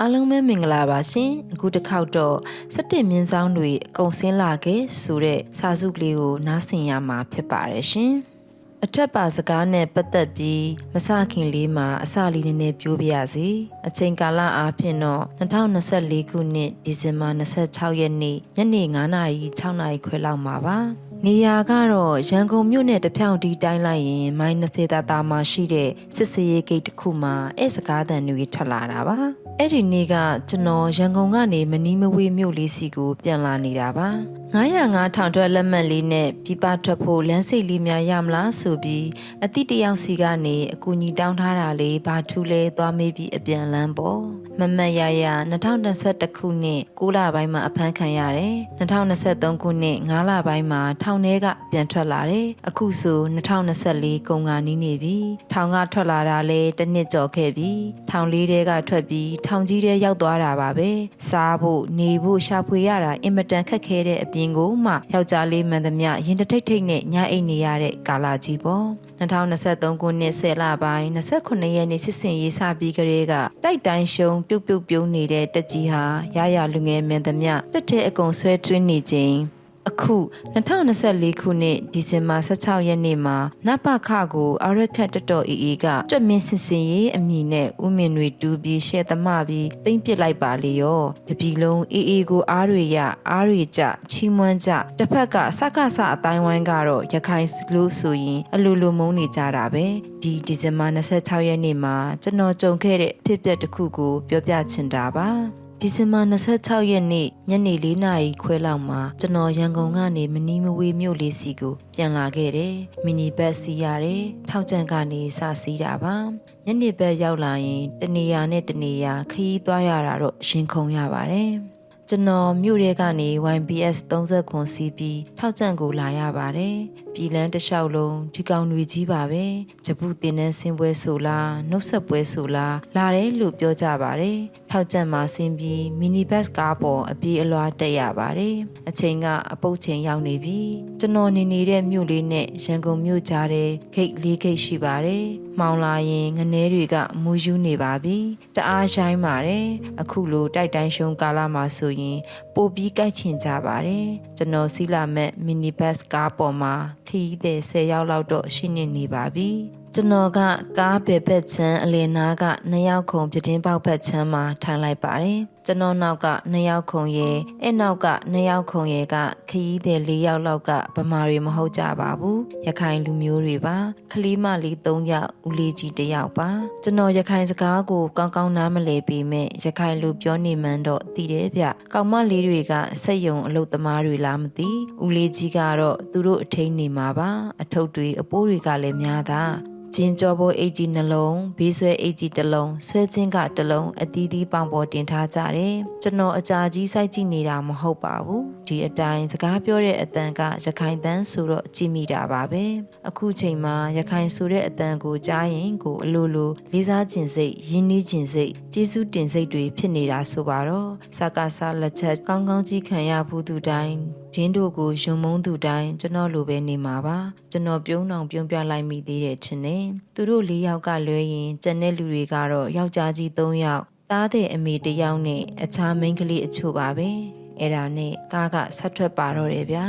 အားလုံးပဲမင်္ဂလာပါရှင်အခုတစ်ခေါက်တော့စက်တင်မြင်းဆောင်တွေအကုန်ဆင်းလာခဲ့ဆိုတဲ့စာစုကလေးကိုနားဆင်ရမှာဖြစ်ပါတယ်ရှင်အထက်ပါစကားနဲ့ပတ်သက်ပြီးမစခင်လေးမှာအစလေးနည်းနည်းပြောပြရစီအချိန်ကာလအားဖြင့်တော့2024ခုနှစ်ဒီဇင်ဘာ26ရက်နေ့ညနေ9:00နာရီ6:00နာရီခွဲလောက်မှာပါနေရာကတော့ရန်ကုန်မြို့နယ်တဖြောင်တီတိုင်းလိုက်ရင်မိုင်း20တာတာမှာရှိတဲ့စစ်စေးရေးဂိတ်တစ်ခုမှာအဲစကားတန်တွေထွက်လာတာပါ အဲ့ဒီနေ့ကကျွန်တော်ရန်ကုန်ကနေမနီးမဝေးမြို့လေးစီကိုပြန်လာနေတာပါ905ထောင်ထွက်လက်မှတ်လေးနဲ့ပြပထွက်ဖို့လမ်းစိတ်လေးများရမလားဆိုပြီးအတိတယောက်စီကနေအကူညီတောင်းထားတာလေးဘာထူးလဲသွားမေးပြီးအပြန်လန်းပေါ့မမတ်ရရ2021ခုနှစ်6လပိုင်းမှာအဖမ်းခံရတယ်2023ခုနှစ်9လပိုင်းမှာထောင်ထဲကပြန်ထွက်လာတယ်အခုဆို2024ကုန်ကနီးနေပြီထောင်ကထွက်လာတာလဲတစ်နှစ်ကျော်ခဲ့ပြီထောင်လေးတဲကထွက်ပြီးထောင်ကြီးထဲရောက်သွားတာပါပဲစားဖို့နေဖို့ရှာဖွေရတာအင်မတန်ခက်ခဲတဲ့အပြင်ကိုမှယောက်ျားလေးမှန်သမျှရင်တထိတ်ထိတ်နဲ့ညအိတ်နေရတဲ့ကာလာကြီးပေါ့2023ခုနှစ်10လပိုင်း29ရက်နေ့စစ်စင်ရေးစပြီးကလေးကတိုက်တိုင်းရှုံပြုတ်ပြုတ်ပြုံးနေတဲ့တက်ကြီးဟာရရလူငယ်မင်းသမျှတက်တဲ့အကုံဆွဲတွင်းနေခြင်း အခု2024ခုနှစ်ဒီဇင်ဘာ16ရက်နေ့မှာနပခကိုအရခတ်တတော်အေးအေးကတွက်မင်းစင်စင်ရေးအမည်နဲ့ဥမင်တွေတူးပြီးရှဲသမပြီးတိမ့်ပစ်လိုက်ပါလေရောတပြီလုံးအေးအေးကိုအားတွေရအားတွေကြချီးမွမ်းကြတစ်ဖက်ကစကစအတိုင်းဝိုင်းကတော့ရခိုင်လို့ဆိုရင်အလိုလိုမုန်းနေကြတာပဲဒီဒီဇင်ဘာ26ရက်နေ့မှာကျွန်တော်ကြုံခဲ့တဲ့ဖြစ်ပျက်တစ်ခုကိုပြောပြချင်တာပါ ဒီဇင်ဘာ26ရက်နေ့ညနေ4နာရီခွဲလောက်မှာကျွန်တော်ရန်ကုန်ကနေမနီးမဝေးမြို့လေးစီကိုပြန်လာခဲ့တယ်။မီနီဘတ်စီးရတယ်။ထောက်ကျန်ကနေစစီးတာပါ။ညနေဘက်ရောက်လာရင်တနေရာနဲ့တနေရာခရီးသွားရတာတော့ရင်ခုန်ရပါတယ်။ကျွန်တော်မြို့ရဲကနေ YBS 30ခွန်စီးပြီးထောက်ကျန်ကိုလာရပါတယ်။ပြည်လန်းတစ်လျှောက်လုံးဒီကောင်တွေကြီးပါပဲ။ဂျပူတင်နှန်းဆင်းပွဲဆိုလားနှုတ်ဆက်ပွဲဆိုလားလာတယ်လို့ပြောကြပါတယ်။ထောက်ကျန်မှာဆင်းပြီးမီနီဘတ်ကားပေါ်အပြေးအလွှားတက်ရပါတယ်။အချိန်ကအပုတ်ချိန်ရောက်နေပြီ။ကျွန်တော်နေနေတဲ့မြို့လေးနဲ့ရန်ကုန်မြို့ကြားတဲ့ဂိတ်လေးဂိတ်ရှိပါတယ်။မှောင်လာရင်ငနဲတွေကမူယူနေပါပြီ။တအားရှိုင်းပါတယ်။အခုလိုတိုက်တိုင်းရှုံကာလမှာဆိုရင်ပိုပြီးကြိုက်ချင်ကြပါတယ်ကျွန်တော်စီလာမဲ့မီနီဘတ်ကားပေါ်မှာခရီးသည်10ယောက်လောက်တော့ရှိနေနေပါပြီ ကျွန်တော်ကကားပဲဘက်ချမ်းအလယ်နားကနှစ်ယောက်ခုံပြတင်းပေါက်ဘက်ချမ်းမှာထိုင်လိုက်ပါတယ်ကျွန်တော်နောက်ကနှစ်ယောက်ခုံရဲ့အဲ့နောက်ကနှစ်ယောက်ခုံရဲ့ကခရီးသည်၄ယောက်လောက်ကဗမာတွေမဟုတ်ကြပါဘူးရခိုင်လူမျိုးတွေပါခလီမလေး၃ယောက်ဦးလေးကြီးတစ်ယောက်ပါကျွန်တော်ရခိုင်စကားကိုကောင်းကောင်းနားမလည်ပေမဲ့ရခိုင်လူပြောနေမှန်းတော့သိတယ်ဗျကောင်မလေးတွေကစက်ယုံအလုတ်သမားတွေလားမသိဦးလေးကြီးကတော့သူတို့အထိန်နေမှာပါအထုပ်တွေအပိုးတွေကလည်းများတာ ကျင်းကြောပိုးအိတ်ကြီးနှလုံးဘေးဆွဲအိတ်ကြီးတစ်လုံးဆွဲချင်းကတစ်လုံးအသီးသီးပေါင်ပေါ်တင်ထားကြတယ်ကျွန်တော်အကြာကြီးစိုက်ကြည့်နေတာမဟုတ်ပါဘူးဒီအတိုင်းစကားပြောတဲ့အတန်ကရခိုင်တန်းဆိုတော့ကြည့်မိတာပါပဲအခုချိန်မှာရခိုင်ဆိုတဲ့အတန်ကိုကြားရင်ကိုအလိုလိုလေးစားခြင်းစိတ်ရင်းနှီးခြင်းစိတ်ကျေးဇူးတင်စိတ်တွေဖြစ်နေတာဆိုပါတော့စကားစားလက်ချက်ကောင်းကောင်းကြီးခံရဘူးသူတိုင်း ဂျင်းတို့ကိုယုံမုန်းသူတိုင်းကျွန်တော်လိုပဲနေမှာပါကျွန်တော်ပြုံးအောင်ပြုံးပြလိုက်မိသေးတယ်ထင်တယ်သူတို့၄ယောက်ကလွဲရင်ကျန်တဲ့လူတွေကတော့ယောက်ျားကြီး၃ယောက်သားတဲ့အမေတစ်ယောက်နဲ့အခြားမိန်းကလေးအချို့ပါပဲအဲ့ဒါနဲ့ကားကဆက်ထွက်ပါတော့တယ်ဗျာ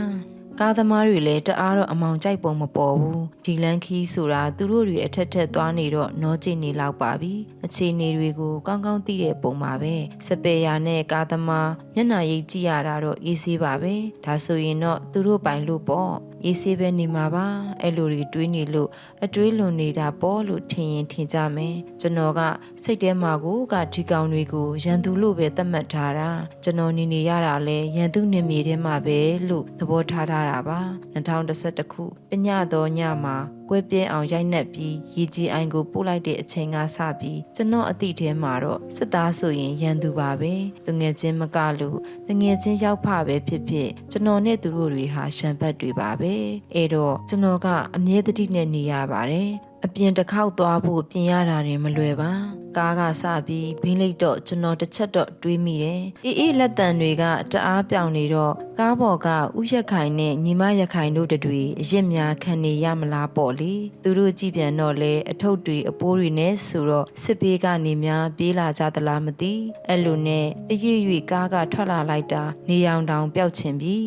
ကားသမားတွေလည်းတအားတော့အမောင်ကြိုက်ပုံမပေါ်ဘူးဒီလန်ခီးဆိုတာသူတို့တွေအထက်ထက်သွားနေတော့နောကျနေလောက်ပါပြီအခြေအနေတွေကိုကောင်းကောင်းသိတဲ့ပုံပါပဲစပယ်ယာနဲ့ကားသမားမျက်နှာရိပ်ကြည့်ရတာတော့အေးဆေးပါပဲဒါဆိုရင်တော့သူတို့ပိုင်လို့ပေါ့အေးဆေးပဲနေမှာပါအဲ့လိုတွေတွေးနေလို့အတွေးလွန်နေတာပေါ့လို့ထင်ရင်ထင်ကြမယ်ကျွန်တော်ကစိတ်ထဲမှာကိုကဒီကောင်တွေကိုရန်သူလို့ပဲသတ်မှတ်ထားတာကျွန်တော်နေနေရတာလဲရန်သူနေမြေထဲမှာပဲလို့သဘောထားထားတာပါ2011ခုတညတော့ညမှာ ကွဲပြဲအောင်ရိုက်နှက်ပြီးရေကြီးအိုင်ကိုပို့လိုက်တဲ့အချိန်ကစပြီးကျွန်တော်အသည့်ထဲမှာတော့စစ်သားဆိုရင်ရန်သူပါပဲတငယ်ချင်းမကလို့တငယ်ချင်းရောက်ဖပဲဖြစ်ဖြစ်ကျွန်တော်နဲ့သူတို့တွေဟာရှံဘတ်တွေပါပဲအဲ့တော့ကျွန်တော်ကအမြဲတတိနဲ့နေရပါတယ် အပြင်တစ်ခေါက်သွားဖို့ပြင်ရတာတွေမလွယ်ပါကားကစပြီးဘင်းလိတ်တော့ကျွန်တော်တစ်ချက်တော့တွေးမိတယ်အေးအေးလက်တံတွေကတအားပြောင်နေတော့ကားပေါ်ကဥရက်ခိုင်နဲ့ညီမရက်ခိုင်တို့တတွေအရစ်များခံနေရမလားပေါ့လေသူတို့ကြည့်ပြန်တော့လေအထုပ်တွေအပိုးတွေနဲ့ဆိုတော့စစ်ပေးကနေများပြေးလာကြသလားမသိအဲ့လိုနဲ့တရွေ့ရွေ့ကားကထွက်လာလိုက်တာနေရောင်တောင်ပျောက်ချင်ပြီ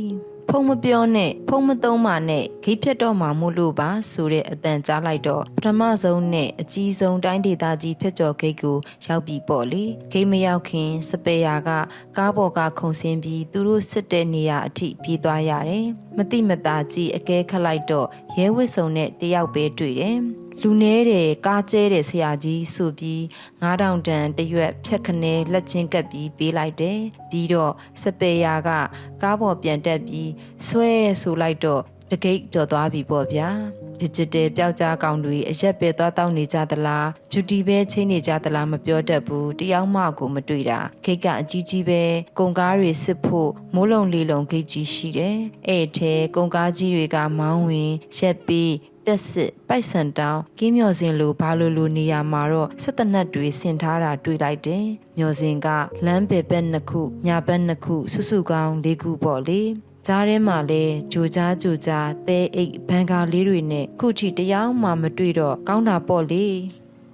ဖုံမပြောနဲ့ဖုံမသုံးပါနဲ့ဂိတ်ဖြတ်တော့မှာမို့လို့ပါဆိုတဲ့အတန်ကြားလိုက်တော့ပထမဆုံးနဲ့အကြီးဆုံးတိုင်းဒေသကြီးဖြတ်ကျော်ဂိတ်ကိုရောက်ပြီပေါ့လေဂိတ်မရောက်ခင်စပယ်ယာကကားပေါ်ကခုန်ဆင်းပြီးသူတို့စစ်တဲ့နေရာအထိပြေးသွားရတယ်မတိမတာကြီးအကဲခတ်လိုက်တော့ရဲဝစ်စုံနဲ့တယောက်ပဲတွေ့တယ် လူနေတယ်ကားကျဲတယ်ဆရာကြီးဆိုပြီး9000တန်တရွက်ဖြတ်ခနဲလက်ချင်းကပ်ပြီးပေးလိုက်တယ်ပြီးတော့စပယ်ယာကကားပေါ်ပြန်တက်ပြီးဆွဲဆိုလိုက်တော့တကိတ်ကြော်သွားပြီပေါ့ဗျာ digital ပျောက်ကြားကောင်တွေအရက်ပဲသွားတောင်းနေကြသလားဂျူတီပဲချင်းနေကြသလားမပြောတတ်ဘူးတယောက်မှကိုမတွေ့တာခိတ်ကအကြီးကြီးပဲကုန်ကားတွေစစ်ဖို့မိုးလုံလေးလုံဂိတ်ကြီးရှိတယ်အဲ့ထဲကုန်ကားကြီးတွေကမောင်းဝင်ရက်ပြီး တက်စစ်ပိုက်ဆန်တောင်းကင်းမျော်စင်လိုဘာလိုလိုနေရာမှာတော့စက်တနတ်တွေဆင်ထားတာတွေ့လိုက်တယ်မျော်စင်ကလမ်းပေဘက်နှစ်ခုညာဘက်နှစ်ခုစုစုကောင်းလေးခုပေါ့လေကြားထဲမှာလဲဂျိုကြားဂျိုကြားသဲအိတ်ဘန်ကာလေးတွေနဲ့ခုချီတယောက်မှမတွေ့တော့ကောင်းတာပေါ့လေ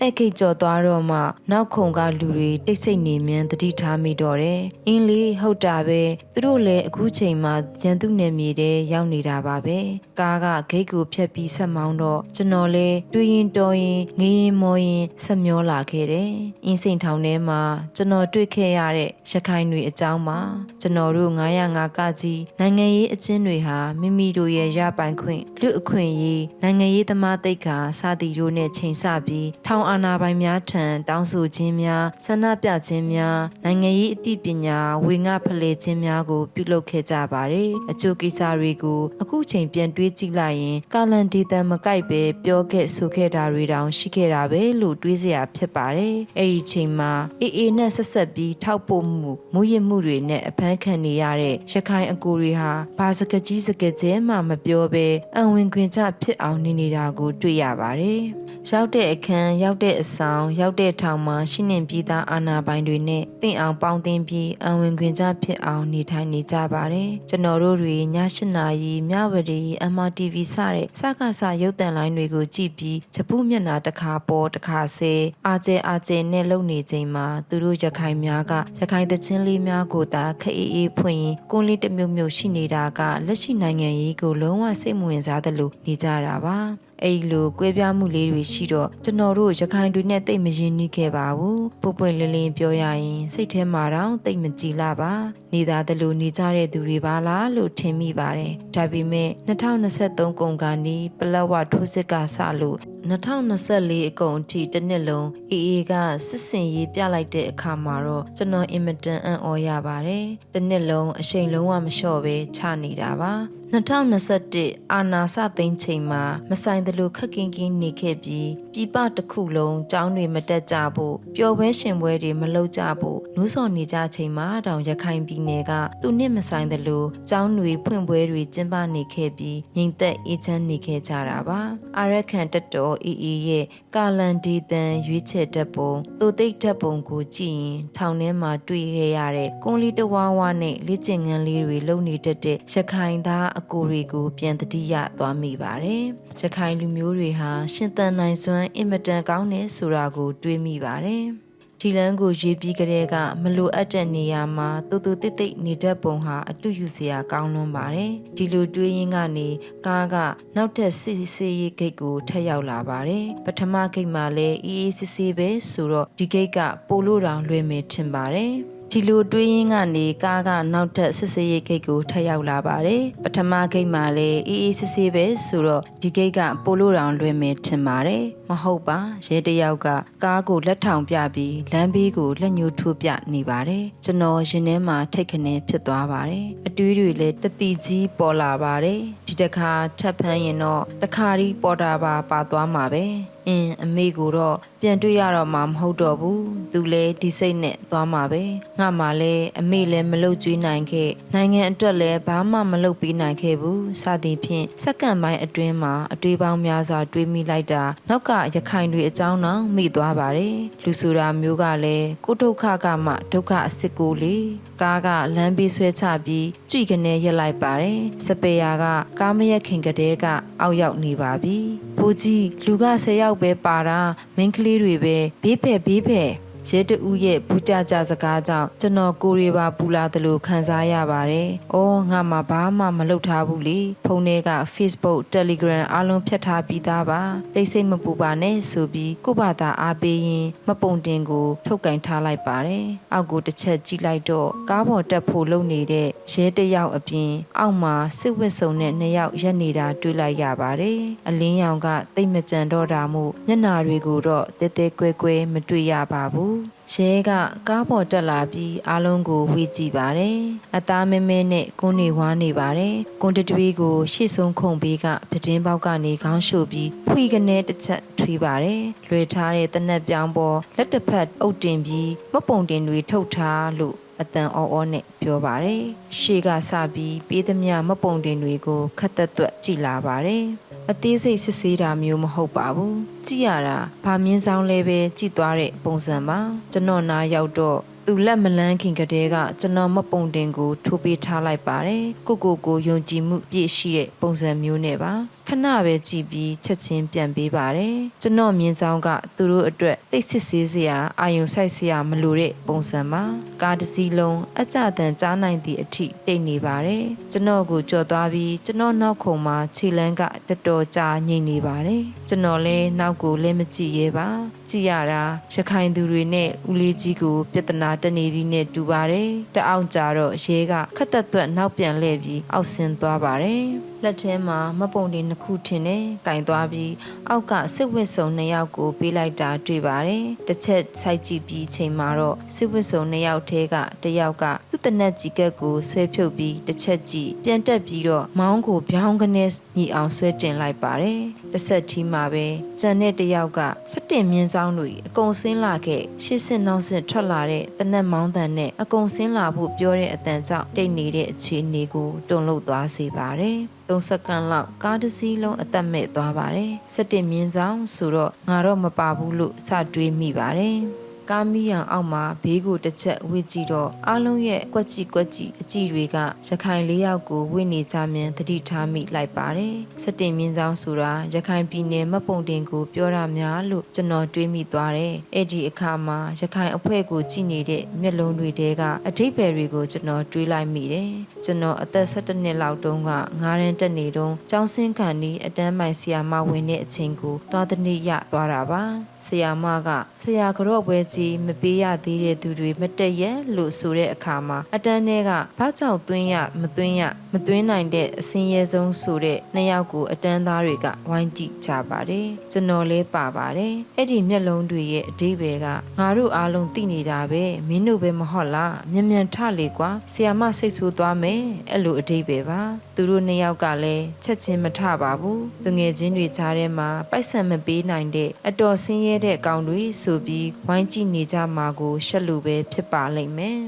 အဲ့ခိတ်ကြော်သွားတော့မှနောက်ခုံကလူတွေတိတ်ဆိတ်နေမြန်းတတိထားမိတော့တယ်။အင်းလေးဟုတ်တာပဲသူတို့လည်းအခုချိန်မှာရန်သူနယ်မြေထဲရောက်နေတာပါပဲ။ကားကဂိတ်ကိုဖျက်ပြီးဆက်မောင်းတော့ကျွန်တော်လည်းတွေးရင်တော်ရင်ငေးရင်မောရင်ဆက်မျောလာခဲ့တယ်။အင်းစိန်ထောင်ထဲမှာကျွန်တော်တွေ့ခဲ့ရတဲ့ရခိုင်တွေအကြောင်းပါကျွန်တော်တို့905ကကြီးနိုင်ငံရေးအချင်းတွေဟာမိမိတို့ရဲ့ရပိုင်ခွင့်လူအခွင့်အရေးနိုင်ငံရေးသမားတိတ်ခါစသည်တို့နဲ့ချိန်ဆပြီးထောင်အာဏာပိုင်များထံတောင်းဆိုခြင်းများဆန္ဒပြခြင်းများနိုင်ငံရေးအသိပညာဝေငှဖလှယ်ခြင်းများကို ပြုလုပ်ခဲ့ကြပါတယ်အချို့ကိစ္စတွေကိုအခုချိန်ပြန်တွေးကြည့်လိုက်ရင်ကာလန်ဒေတန်မကိုက်ပဲပြောခဲ့ဆိုခဲ့တာတွေတောင်ရှိခဲ့တာပဲလို့တွေးစရာဖြစ်ပါတယ်အဲ့ဒီချိန်မှာအေးအေးနဲ့ဆက်ဆက်ပြီးထောက်ပို့မှုမူရစ်မှုတွေနဲ့အဖမ်းခံနေရတဲ့ရခိုင်အကူတွေဟာဘာစကကြီးစကကျဲမှမပြောဘဲအံဝင်ခွင်ချဖြစ်အောင်နေနေတာကိုတွေ့ရပါတယ်ရောက်တဲ့အခန်းရောက်တဲ့အဆောင်ရောက်တဲ့ထောင်မှာရှင်းနေပြီးသားအာဏာပိုင်တွေနဲ့တင့်အောင်ပေါင်းတင်ပြီးအံဝင်ခွင်ချဖြစ်အောင်နေထိုင်နေကြပါတယ်ကျွန်တော်တို့တွေည၈နာရီမြဝတီ MRTV စတဲ့စကားစရုပ်တံလိုင်းတွေကိုကြည့်ပြီးဂျပူးမျက်နှာတစ်ခါပေါ်တစ်ခါဆဲအာကျဲအာကျဲနဲ့လုံနေချိန်မှာသူတို့ရခိုင်များကရခိုင်တချင်းလေးများကိုသာခအေးအေးဖွင့်ရင်ကွန်းလေးတစ်မျိုးမျိုးရှိနေတာကလက်ရှိနိုင်ငံရေးကိုလုံးဝစိတ်မဝင်စားသလိုနေကြတာပါ အဲ့လိုကွဲပြားမှုလေးတွေရှိတော့ကျွန်တော်တို့ရခိုင်တွေနဲ့တိတ်မရင်နှီးခဲ့ပါဘူးပုပ်ပွင့်လင်းလင်းပြောရရင်စိတ်ထဲမှာတော့တိတ်မကြည်လာပါနေသားတလူနေကြတဲ့သူတွေပါလားလို့ထင်မိပါတယ်ဒါပေမဲ့2023ကုန်ကနေပလက်ဝထိုးစစ်ကစလို့ 2024အကုန်အထိတစ်နှစ်လုံးအေအေကစစ်စင်ရေးပြလိုက်တဲ့အခါမှာတော့ကျွန်တော်အင်မတန်အံ့ဩရပါတယ်တစ်နှစ်လုံးအချိန်လုံးဝမလျှော့ပဲချနေတာပါ2021အာနာစသိန်းချိန်မှာမဆိုင်သလိုခက်ကင်းကင်းနေခဲ့ပြီးပြည်ပတစ်ခုလုံးចောင်းတွေမတက်ကြဖို့ပျော်ပွဲရှင်ပွဲတွေမလုပ်ကြဖို့နူးစော်နေကြချိန်မှာတောင်ရခိုင်ပြည်နယ်ကသူနှစ်မဆိုင်သလိုចောင်းတွေဖွင့်ပွဲတွေကျင်းပနေခဲ့ပြီးငြိမ်သက်အေးချမ်းနေခဲ့ကြတာပါအာရခန်တက်တော်အီအီရဲ့ကာလန်ဒီတန်ရွေးချယ်တက်ပုံသူသိတ်တက်ပုံကိုကြည့်ရင်ထောင်ထဲမှာတွေ့ခဲ့ရတဲ့ကွန်လီတဝါဝါနဲ့လေ့ကျင့်ခန်းလေးတွေလုပ်နေတတ်တဲ့ရခိုင်သားအကိုတွေကိုပြန်တတိယသွားမိပါတယ်။ရခိုင်လူမျိုးတွေဟာရှင်သန်နိုင်စွမ်းအင်မတန်ကောင်းတယ်ဆိုတာကိုတွေးမိပါတယ်။ ဒီလန်းကိုရွေးပြီးကလေးကမလိုအပ်တဲ့နေရာမှာတူတူတိတ်တိတ်နေတတ်ပုံဟာအတူယူစရာကောင်းလွန်းပါတယ်။ဒီလိုတွေးရင်းကနေကားကနောက်ထပ်စစ်စစ်ရေးဂိတ်ကိုထပ်ရောက်လာပါတယ်။ပထမဂိတ်မှာလည်းအေးအေးစစ်စစ်ပဲဆိုတော့ဒီဂိတ်ကပိုလို့တောင်လွယ်မယ်ထင်ပါတယ်။ဒီလိုတွေးရင်းကနေကားကနောက်ထပ်စစ်စေးရိတ်ဂိတ်ကိုထပ်ရောက်လာပါတယ်ပထမဂိတ်မှာလည်းအေးအေးစစ်စစ်ပဲဆိုတော့ဒီဂိတ်ကပိုလို့တောင်လွယ်မယ်ထင်ပါတယ်မဟုတ်ပါရဲတယောက်ကကားကိုလက်ထောင်ပြပြီးလမ်းဘေးကိုလက်ညှိုးထိုးပြနေပါတယ်ကျွန်တော်ရင်ထဲမှာထိတ်ခနဲဖြစ်သွားပါတယ်အတွေးတွေလည်းတတိကြီးပေါ်လာပါတယ်ဒီတစ်ခါထပ်ဖမ်းရင်တော့တခါရီပေါ်တာပါပါသွားမှာပဲအင်းအမေကိုတော့ပြန်တွေ့ရတော့မှမဟုတ်တော့ဘူးသူလည်းဒီစိတ်နဲ့သွားမှာပဲငါမှလည်းအမေလည်းမလုပ်ကျွေးနိုင်ခဲ့နိုင်ငံအတွက်လည်းဘာမှမလုပ်ပေးနိုင်ခဲ့ဘူးစသည်ဖြင့်စက္ကန့်ပိုင်းအတွင်းမှာအတွေးပေါင်းများစွာတွေးမိလိုက်တာနောက်ကရခိုင်တွေအကြောင်းတော့မိသွားပါတယ်လူဆိုတာမျိုးကလည်းကိုဒုက္ခကမှဒုက္ခအစစ်ကိုလေကားကလမ်းပြီးဆွဲချပြီးကြွိကနေရက်လိုက်ပါတယ်စပယ်ယာကကားမရက်ခင်ကတည်းကအောက်ရောက်နေပါပြီဘိုးကြီးလူက10ယောက်ပဲပါတာမိန်းကလေးတွေပဲဘေးဖက်ဘေးဖက် ရဲတူရဲ့ဘူးကြကြစကားကြောင့်ကျွန်တော်ကိုရီပါပူလာတယ်လို့ခံစားရပါတယ်။အော်ငါမှဘာမှမလုပ်ထားဘူးလေ။ဖုန်းထဲက Facebook, Telegram အားလုံးဖြတ်ထားပြီးသားပါ။သိစိတ်မပူပါနဲ့ဆိုပြီးကို့ဘာသာအားပေးရင်မပုံတင်ကိုထုတ်ကင်ထားလိုက်ပါတယ်။အောက်ကိုတစ်ချက်ကြည့်လိုက်တော့ကားပေါ်တက်ဖို့လုပ်နေတဲ့ရဲတစ်ယောက်အပြင်အောက်မှာစစ်ဝတ်စုံနဲ့နှစ်ယောက်ရက်နေတာတွေ့လိုက်ရပါတယ်။အလင်းရောင်ကတိတ်မကြံတော့တာမို့မျက်နာတွေကိုတော့တဲတဲကွဲကွဲမတွေ့ရပါဘူး။ရဲကကားပေါ်တက်လာပြီးအားလုံးကိုဝေးကြည့်ပါတယ်။အသားမဲမဲနဲ့ကွန်းနေဝါနေပါတယ်။ကွန်းတတွေးကိုရှေ့ဆုံးခုန်ပြီးကပဒင်းပေါက်ကနေခေါင်းရှို့ပြီးဖွေကနေတစ်ချက်ထွေးပါတယ်။လွေထားတဲ့တနက်ပြောင်းပေါ်လက်တစ်ဖက်အုပ်တင်ပြီးမပုံတင်တွေထုတ်ထားလို့အတန်အော်အော်နဲ့ပြောပါတယ်။ရှေ့ကစပြီးပေးသမျှမပုံတင်တွေကိုခတ်သက်သွက်ကြည်လာပါတယ်။ အသေးစိတ်စစ်ဆေးတာမျိုးမဟုတ်ပါဘူး။ကြည့်ရတာဗာမြင်းဆောင်လဲပဲကြည်သွားတဲ့ပုံစံပါ။ကျွန်တော်နားရောက်တော့သူလက်မလန်းခင်ကတည်းကကျွန်တော်မပုံတင်ကိုထိုးပေးထားလိုက်ပါတယ်။ကိုကိုကိုယုံကြည်မှုပြည့်ရှိတဲ့ပုံစံမျိုးနဲ့ပါ။ ခဏပဲကြည်ပြီးချက်ချင်းပြန်ပေးပါတယ်ကျွန်တော်မြင်ဆောင်ကသူတို့အတွက်တိတ်စစ်ဆေးစရာအာယုံဆိုင်စရာမလိုတဲ့ပုံစံပါကားတစ်စီးလုံးအကြတန်ကြားနိုင်သည့်အထိတိတ်နေပါတယ်ကျွန်တော်ကိုကြော်သွားပြီးကျွန်တော်နောက်ခုံမှာခြေလန်းကတတော်ကြာငိမ့်နေပါတယ်ကျွန်တော်လည်းနောက်ကိုလည်းမကြည့်ရဲပါကြည့်ရတာရခိုင်သူတွေနဲ့ဦးလေးကြီးကိုပြဿနာတက်နေပြီးနဲ့တူပါတယ်တအောက်ကြတော့ရဲကခက်သက်သွက်နောက်ပြန်လှည့်ပြီးအောက်ဆင်းသွားပါတယ်လက်ထဲမှာမပုံတွေနှစ်ခုထင်တယ်။ကင်သွားပြီးအောက်ကစစ်ဝစ်စုံနှစ်ယောက်ကိုပေးလိုက်တာတွေ့ပါတယ်။တစ်ချက်စိုက်ကြည့်ပြီးချိန်မှာတော့စစ်ဝစ်စုံနှစ်ယောက်ထဲကတစ်ယောက်ကသူ့တနက်ကြီးကက်ကိုဆွဲဖြုတ်ပြီးတစ်ချက်ကြည့်ပြန်တက်ပြီးတော့မောင်းကိုပြောင်းကနေညီအောင်ဆွဲတင်လိုက်ပါတယ်။တစ်ဆက်ထီးမှာပဲကြံတဲ့တစ်ယောက်ကစက်တင်မြင်းဆောင်တွေအကုန်ဆင်းလာခဲ့ရှစ်စစ်နောက်စစ်ထွက်လာတဲ့တနက်မောင်းတန်နဲ့အကုန်ဆင်းလာဖို့ပြောတဲ့အတန်ကြောင့်တိတ်နေတဲ့အခြေအနေကိုတုံ့လှုပ်သွားစေပါတယ်။3စက္ကန့်လောက်ကားတစ်စီးလုံးအသက်မဲ့သွားပါတယ်။စက်တင်မြင်းဆောင်ဆိုတော့ငါတော့မပါဘူးလို့စတွေးမိပါတယ်။ ကားမီးရန်အောက်မှာဘေးကိုတစ်ချက်ဝစ်ကြည့်တော့အားလုံးရဲ့ကွက်ကြည့်ကွက်ကြည့်အကြည့်တွေကရခိုင်လေးယောက်ကိုဝစ်နေကြမြန်သတိထားမိလိုက်ပါတယ်။စက်တင်မြင့်ဆောင်ဆိုတာရခိုင်ပြည်နယ်မပုံတင်ကိုပြောရများလို့ကျွန်တော်တွေးမိသွားတယ်။အဲ့ဒီအခါမှာရခိုင်အဖွဲ့ကိုကြည့်နေတဲ့မျက်လုံးတွေတဲကအထိပ္ပယ်တွေကိုကျွန်တော်တွေးလိုက်မိတယ်။ကျွန်တော်အသက်17နှစ်လောက်တုန်းကငားရန်တက်နေတုန်းကျောင်းစင်းခံဒီအတန်းမိုင်ဆီယာမဝင်တဲ့အချိန်ကိုသွားတဲ့နေ့ရသွားတာပါ။ဆီယာမကဆရာကြော့ပွဲကြီးမပေးရသေးတဲ့သူတွေမတက်ရက်လို့ဆိုတဲ့အခါမှာအတန်းထဲကဘာကြောင့်သွင်းရမသွင်းရမသွင်းနိုင်တဲ့အစင်းရဲဆုံးဆိုတဲ့နှစ်ယောက်ကိုအတန်းသားတွေကဝိုင်းကြည့်ကြပါတယ်ကျွန်တော်လဲပါပါတယ်အဲ့ဒီမျက်လုံးတွေရဲ့အဓိပ္ပာယ်ကငါတို့အားလုံးသိနေတာပဲမင်းတို့ပဲမဟုတ်လားမြန်မြန်ထလေကွာဆီယာမစိတ်ဆိုးသွားမယ်အဲ့လိုအဓိပ္ပာယ်ပါသူတို့နှစ်ယောက်ကလည်းချက်ချင်းမထပါဘူးသူငယ်ချင်းတွေကြားထဲမှာပိုက်ဆံမပေးနိုင်တဲ့အတော်ဆင်းရဲတဲ့ကောင်တွေဆိုပြီးဝိုင်းကြည့်နေကြမှာကိုရှက်လို့ပဲဖြစ်ပါလိမ့်မယ်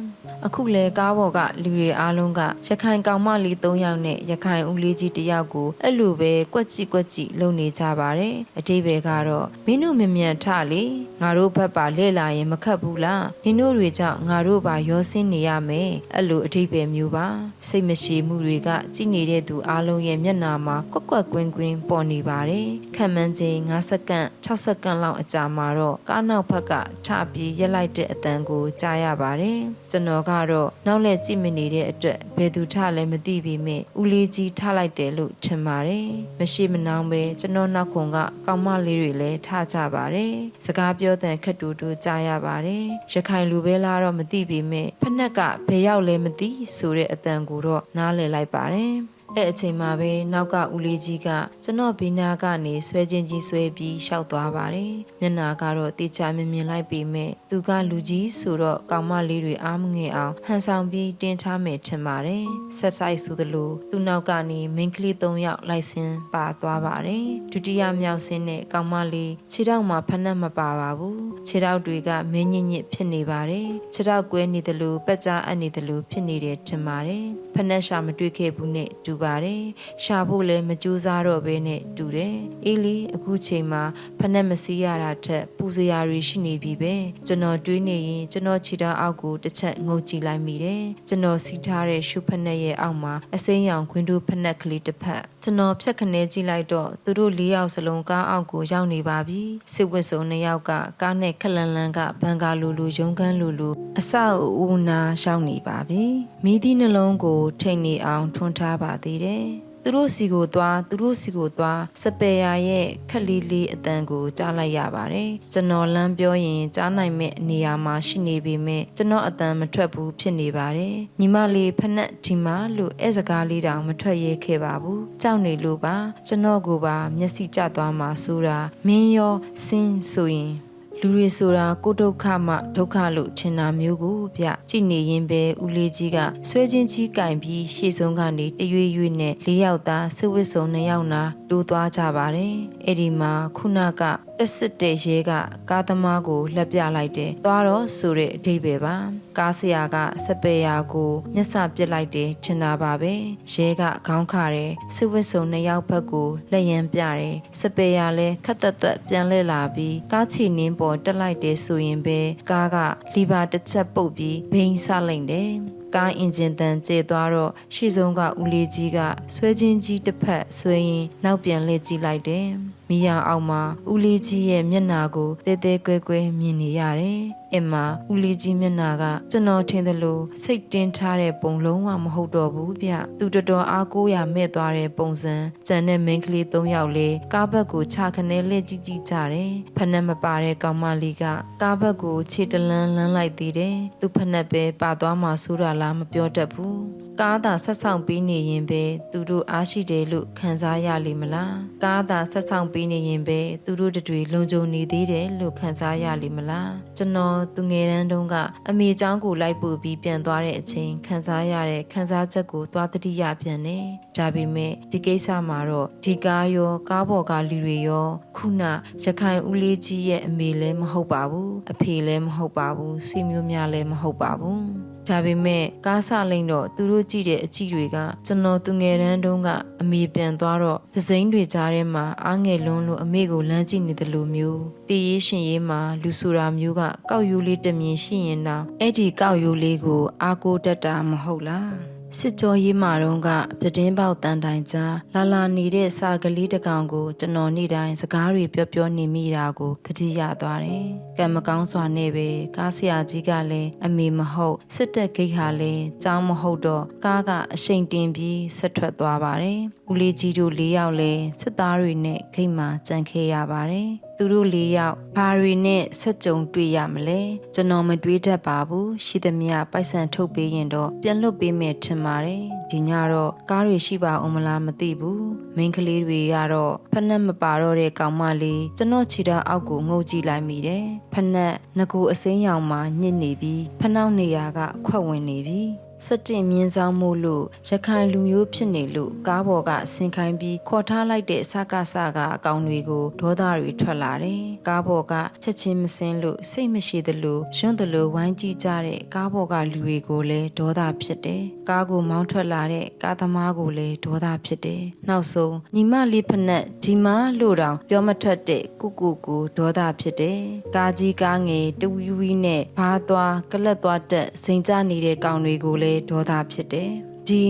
အခုလေကားပေါ်ကလူတွေအားလုံးကရခိုင်ကောင်မလေး၃ယောက်နဲ့ရခိုင်ဦးလေးကြီးတယောက်ကိုအဲ့လိုပဲကွက်ကြည့်ကွက်ကြည့်လုံနေကြပါတယ်အတိဘယ်ကတော့မင်းတို့မမြန်ထလေငါတို့ဘက်ပါလဲ့လာရင်မခက်ဘူးလားနင်တို့တွေကြောင့်ငါတို့ပါရောစင်းနေရမယ်အဲ့လိုအတိဘယ်မျိုးပါစိတ်မရှိမှုတွေကကြည်နေတဲ့သူအားလုံးရဲ့မျက်နှာမှာကွက်ကွက်ကွင်းကွင်းပေါ်နေပါတယ်ခံမှန်းချိန်5စက္ကန့်6စက္ကန့်လောက်အကြာမှာတော့ကားနောက်ဘက်ကထပြေးရက်လိုက်တဲ့အတန်ကိုကြားရပါတယ်ကျွန်တော်ကတော့နောက်လက်ကြည့်မနေတဲ့အတွက်ဘယ်သူထလဲမသိပေမဲ့ဦးလေးကြီးထလိုက်တယ်လို့ထင်ပါတယ်မရှိမနှောင်းပဲကျွန်တော်နောက်ခုံကကောင်မလေးတွေလည်းထကြပါတယ်စကားပြောတဲ့ခက်တူတူကြားရပါတယ်ရခိုင်လူပဲလားတော့မသိပေမဲ့ဖက်နှက်ကဘယ်ရောက်လဲမသိဆိုတဲ့အတန်ကိုတော့နားလည်လိုက်ပါတယ် အဲ့အချိန်မှာပဲနောက်ကဦးလေးကြီးကကျွန်တော်ဘီနာကနေဆွဲချင်းကြီးဆွဲပြီးရှောက်သွားပါတယ်မျက်နာကတော့တေချာမြင်မြင်လိုက်ပေမဲ့သူကလူကြီးဆိုတော့ကောင်မလေးတွေအားမငယ်အောင်ဟန်ဆောင်ပြီးတင်းထားမယ်ထင်ပါတယ်ဆက်ဆိုင်ဆိုသလိုသူနောက်ကနေမိန်းကလေး၃ယောက်လိုက်စင်းပါသွားပါတယ်ဒုတိယမြောက်ဆင်းတဲ့ကောင်မလေးခြေထောက်မှာဖက်နှက်မပါပါဘူးခြေထောက်တွေကမင်းညစ်ညစ်ဖြစ်နေပါတယ်ခြေထောက်ကွဲနေတယ်လို့ပက်ကြားအပ်နေတယ်လို့ဖြစ်နေတယ်ထင်ပါတယ်ဖက်နှက်ရှာမတွေ့ခဲ့ဘူးနဲ့တူပါတယ်ရှာဖို့လည်းမကြိုးစားတော့ဘဲနဲ့တူတယ်အေးလီအခုချိန်မှာဖက်နှက်မစီးရတာထက်ပူစရာတွေရှိနေပြီပဲကျွန်တော်တွေးနေရင်ကျွန်တော်ခြေထောက်အောက်ကိုတစ်ချက်ငုံကြည့်လိုက်မိတယ်ကျွန်တော်စီးထားတဲ့ရှုဖက်နှက်ရဲ့အောက်မှာအစိမ်းရောင်ခွင်းတို့ဖက်နှက်ကလေးတစ်ဖက်ကျွန်တော်ဖြတ်ခနဲကြည့်လိုက်တော့သူတို့၄ယောက်စလုံးကားအောက်ကိုရောက်နေပါပြီစစ်ဝစ်စုံနှစ်ယောက်ကကားနဲ့ခက်လန်လန်ကဘန်ကာလူလူရုံကန်းလူလူအဆောက်အဦနာရှောင်းနေပါပြီမိသည့်နှလုံးကိုထိန်နေအောင်ထွန်းထားပါသေးတယ်သူတို့စီကိုသွားသူတို့စီကိုသွားစပယ်ယာရဲ့ခက်လေးလေးအတန်ကိုကြားလိုက်ရပါတယ်ကျွန်တော်လမ်းပြောရင်ကြားနိုင်မဲ့အနေရာမှာရှိနေပေမဲ့ကျွန်တော်အတန်မထွက်ဘူးဖြစ်နေပါတယ်ညီမလေးဖက်နှက်ဒီမာလို့အဲစကားလေးတောင်မထွက်ရဲခဲ့ပါဘူးကြောက်နေလို့ပါကျွန်တော်ကိုပါမျက်စိကျသွားမှဆိုတာမင်းရောစင်းဆိုရင် လူတွေဆိုတာကိုဒုက္ခမှဒုက္ခလို့ထင်တာမျိုးကိုဗျကြည်နေရင်ပဲဦးလေးကြီးကဆွဲချင်းကြီးကင်ပြီးရှေ့ဆုံးကနေတရွေ့ရွေ့နဲ့လေးယောက်သားစဝစ်စုံနှစ်ယောက်နာတိုးသွားကြပါတယ်အဲ့ဒီမှာခုနကတက်စစ်တဲ့ရဲကကားသမားကိုလှက်ပြလိုက်တယ်သွားတော့ဆိုတဲ့အဓိပ္ပာယ်ပါကားဆရာကစပယ်ယာကိုမျက်စပစ်လိုက်တယ်ထင်တာပါပဲရဲကခေါင်းခါတယ်စဝစ်စုံနှစ်ယောက်ဘက်ကိုလက်ရန်ပြတယ်စပယ်ယာလည်းခက်သက်သက်ပြန်လှည့်လာပြီးကားချီနင်းပေါ်တက်လိုက်တယ်ဆိုရင်ပဲကားကလီဘာတစ်ချက်ပုတ်ပြီးဘိန်းဆလိုက်တယ် ကားအင်ဂျင်တန်ကျေသွားတော့ရှေ့ဆုံးကဦးလေးကြီးကဆွဲချင်းကြီးတစ်ဖက်ဆွဲရင်နောက်ပြန်လှည့်ကြည့်လိုက်တယ်။မိရအောင်မှာဦးလေးကြီးရဲ့မျက်နာကိုတဲတဲကွဲကွဲမြင်နေရတယ်။အင်မဦးလေးကြီးမျက်နာကကျွန်တော်ထင်သလိုစိတ်တင်းထားတဲ့ပုံလုံးဝမဟုတ်တော့ဘူးဗျ။သူတော်တော်အားကိုးရမဲ့သွားတဲ့ပုံစံကြံတဲ့မိန်းကလေး၃ယောက်လေးကားဘက်ကိုခြာခနဲလက်ကြည့်ကြည့်ကြတယ်။ဖက်နှက်မပါတဲ့ကောင်မလေးကကားဘက်ကိုခြေတလန်းလန်းလိုက်သေးတယ်။သူဖက်နှက်ပဲပါသွားမှဆိုးတာလားမပြောတတ်ဘူး။ကားသာဆက်ဆောင်ပေးနေရင်ပဲသူတို့အားရှိတယ်လို့ခံစားရလိမ့်မလားကားသာဆက်ဆောင်ပေးနေရင်ပဲသူတို့တတွေလုံခြုံနေသေးတယ်လို့ခံစားရလိမ့်မလားကျွန်တော်သူငယ်တန်းတုန်းကအမေเจ้าကိုလိုက်ပို့ပြီးပြန်သွားတဲ့အချိန်ခံစားရတဲ့ခံစားချက်ကိုသွားတတိယပြန်နေဒါပေမဲ့ဒီကိစ္စမှာတော့ဒီကားရောကားပေါ်ကလူတွေရောခုနရခိုင်ဦးလေးကြီးရဲ့အမေလည်းမဟုတ်ပါဘူးအဖေလည်းမဟုတ်ပါဘူးဆွေမျိုးများလည်းမဟုတ်ပါဘူး ဒါပေမဲ့ကားဆလိမ့်တော့သူတို့ကြည့်တဲ့အကြည့်တွေကကျွန်တော်သူငယ်တန်းတုန်းကအမေပြန်သွားတော့သစိမ်းတွေကြားထဲမှာအားငယ်လွန်းလို့အမေကိုလမ်းကြည့်နေတယ်လို့မျိုးတည်ရေးရှင်ရေးမှာလူဆိုတာမျိုးကကောက်ရိုးလေးတစ်မြင်ရှိရင်တော့အဲ့ဒီကောက်ရိုးလေးကိုအားကိုးတတ်တာမဟုတ်လား စစ်ကြောရေးမာတော့ကပြတင်းပေါက်တန်တိုင်ကြားလာလာနေတဲ့စာကလေးတစ်ကောင်ကိုကျွန်တော်နေ့တိုင်းစကားတွေပြောပြောနေမိတာကိုသတိရသွားတယ်။ကံမကောင်းစွာနဲ့ပဲကားဆရာကြီးကလည်းအမေမဟုတ်စစ်တပ်ဂိတ်ဟာလည်းကြောင်းမဟုတ်တော့ကားကအရှိန်တင်ပြီးဆက်ထွက်သွားပါတယ်။ဦးလေးကြီးတို့၄ယောက်လည်းစစ်သားတွေနဲ့ဂိတ်မှာကြံခဲ့ရပါတယ်။ သူတို့၄ယောက်ဘာတွေနဲ့ဆက်ကြုံတွေ့ရမလဲကျွန်တော်မတွေးတတ်ပါဘူးရှိသမျှပိုက်ဆံထုတ်ပေးရင်တော့ပြန်လွတ်ပေးမယ်ထင်ပါတယ်ဒီညတော့ကားတွေရှိပါအောင်မလားမသိဘူးမိန်းကလေးတွေကတော့ဖက်နှက်မပါတော့တဲ့ကောင်မလေးကျွန်တော်ခြေထောက်အောက်ကိုငုံကြည့်လိုက်မိတယ်ဖက်နှက်ငကူအစိမ်းရောင်မှာညစ်နေပြီးဖနှောက်နေရာကခွက်ဝင်နေပြီ စက်တင်မြင်းဆောင်မို့လို့ရခိုင်လူမျိုးဖြစ်နေလို့ကားပေါ်ကဆင်ခိုင်းပြီးခေါ်ထားလိုက်တဲ့စကားစကားအကောင်တွေကိုဒေါသတွေထွက်လာတယ်။ကားပေါ်ကချက်ချင်းမစင်းလို့စိတ်မရှိသလိုရွံ့သလိုဝိုင်းကြည့်ကြတဲ့ကားပေါ်ကလူတွေကိုလည်းဒေါသဖြစ်တယ်။ကားကိုမောင်းထွက်လာတဲ့ကားသမားကိုလည်းဒေါသဖြစ်တယ်။နောက်ဆုံးညီမလေးဖက်နဲ့ဒီမာလို့တောင်ပြောမထွက်တဲ့ကုကုကိုဒေါသဖြစ်တယ်။ကားကြီးကားငယ်တဝီဝီနဲ့ဘားသွားကလတ်သွားတက်စိန်ကြနေတဲ့ကောင်တွေကိုလည်းဒေါသဖြစ်တယ်။ဒီ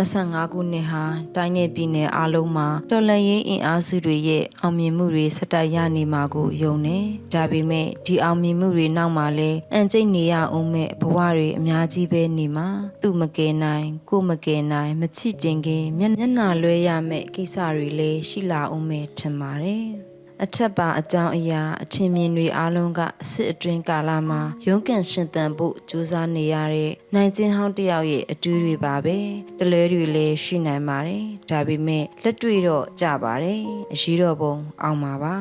2025ခုနှစ်ဟာတိုင်းနယ်ပြည်နယ်အားလုံးမှာတော်လှန်ရေးအင်အားစုတွေရဲ့အောင်မြင်မှုတွေဆက်တိုက်ရနေမှာကိုယုံနေ။ဒါပေမဲ့ဒီအောင်မြင်မှုတွေနောက်မှာလည်းအန်ကျိတ်နေရအောင်မဲ့ဘဝတွေအများကြီးပဲနေမှာ။သူ့မကယ်နိုင်ကိုမကယ်နိုင်မချစ်တင်ခင်မျက်မျက်နှာလွဲရမဲ့ကိစ္စတွေလည်းရှိလာအောင်မဲ့ထင်ပါတယ်။ အထက်ပါအကြောင်းအရာအထင်မြင်တွေအားလုံးကစစ်အတွင်းကာလမှာရုန်းကန်ရှင်သန်ဖို့ကြိုးစားနေရတဲ့နိုင်ကျင်းဟောင်းတစ်ယောက်ရဲ့အတူတွေပါပဲတလွဲတွေလည်းရှိနိုင်ပါတယ်ဒါပေမဲ့လက်တွေ့တော့ကြပါတယ်အရှိတော်ပုံအောင်ပါပါ